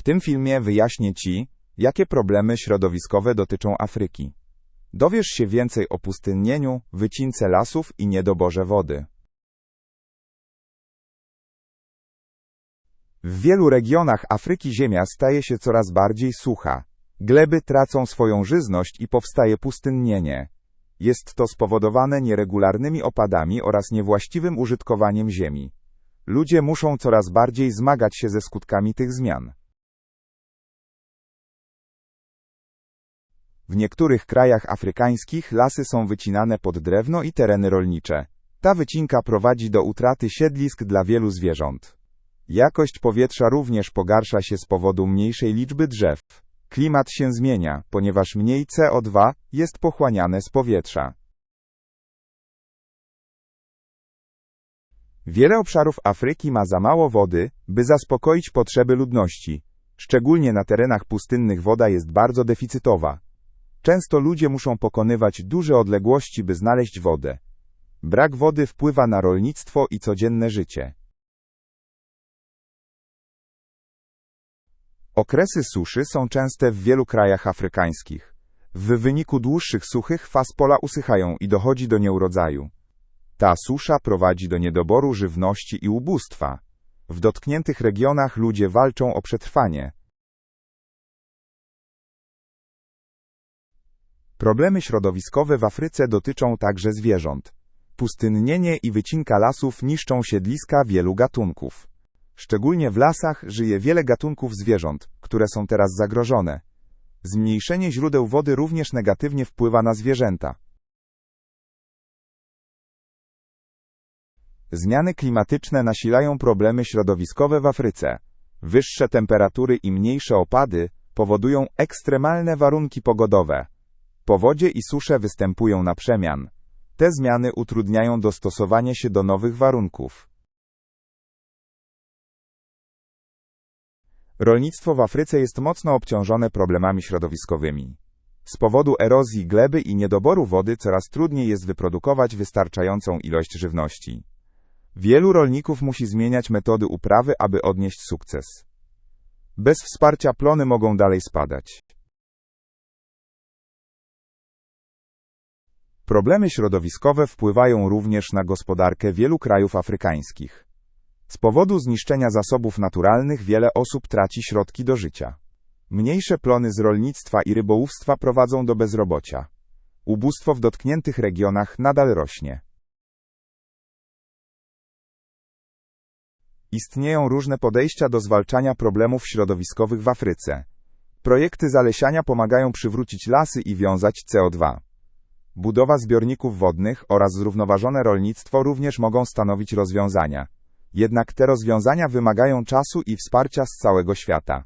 W tym filmie wyjaśnię Ci, jakie problemy środowiskowe dotyczą Afryki. Dowiesz się więcej o pustynnieniu, wycince lasów i niedoborze wody. W wielu regionach Afryki ziemia staje się coraz bardziej sucha. Gleby tracą swoją żyzność i powstaje pustynnienie. Jest to spowodowane nieregularnymi opadami oraz niewłaściwym użytkowaniem ziemi. Ludzie muszą coraz bardziej zmagać się ze skutkami tych zmian. W niektórych krajach afrykańskich lasy są wycinane pod drewno i tereny rolnicze. Ta wycinka prowadzi do utraty siedlisk dla wielu zwierząt. Jakość powietrza również pogarsza się z powodu mniejszej liczby drzew. Klimat się zmienia, ponieważ mniej CO2 jest pochłaniane z powietrza. Wiele obszarów Afryki ma za mało wody, by zaspokoić potrzeby ludności. Szczególnie na terenach pustynnych woda jest bardzo deficytowa. Często ludzie muszą pokonywać duże odległości, by znaleźć wodę. Brak wody wpływa na rolnictwo i codzienne życie. Okresy suszy są częste w wielu krajach afrykańskich. W wyniku dłuższych suchych faz pola usychają i dochodzi do nieurodzaju. Ta susza prowadzi do niedoboru żywności i ubóstwa. W dotkniętych regionach ludzie walczą o przetrwanie. Problemy środowiskowe w Afryce dotyczą także zwierząt. Pustynnienie i wycinka lasów niszczą siedliska wielu gatunków. Szczególnie w lasach żyje wiele gatunków zwierząt, które są teraz zagrożone. Zmniejszenie źródeł wody również negatywnie wpływa na zwierzęta. Zmiany klimatyczne nasilają problemy środowiskowe w Afryce. Wyższe temperatury i mniejsze opady powodują ekstremalne warunki pogodowe. Powodzie i susze występują na przemian. Te zmiany utrudniają dostosowanie się do nowych warunków. Rolnictwo w Afryce jest mocno obciążone problemami środowiskowymi. Z powodu erozji gleby i niedoboru wody coraz trudniej jest wyprodukować wystarczającą ilość żywności. Wielu rolników musi zmieniać metody uprawy, aby odnieść sukces. Bez wsparcia plony mogą dalej spadać. Problemy środowiskowe wpływają również na gospodarkę wielu krajów afrykańskich. Z powodu zniszczenia zasobów naturalnych wiele osób traci środki do życia. Mniejsze plony z rolnictwa i rybołówstwa prowadzą do bezrobocia. Ubóstwo w dotkniętych regionach nadal rośnie. Istnieją różne podejścia do zwalczania problemów środowiskowych w Afryce. Projekty zalesiania pomagają przywrócić lasy i wiązać CO2. Budowa zbiorników wodnych oraz zrównoważone rolnictwo również mogą stanowić rozwiązania. Jednak te rozwiązania wymagają czasu i wsparcia z całego świata.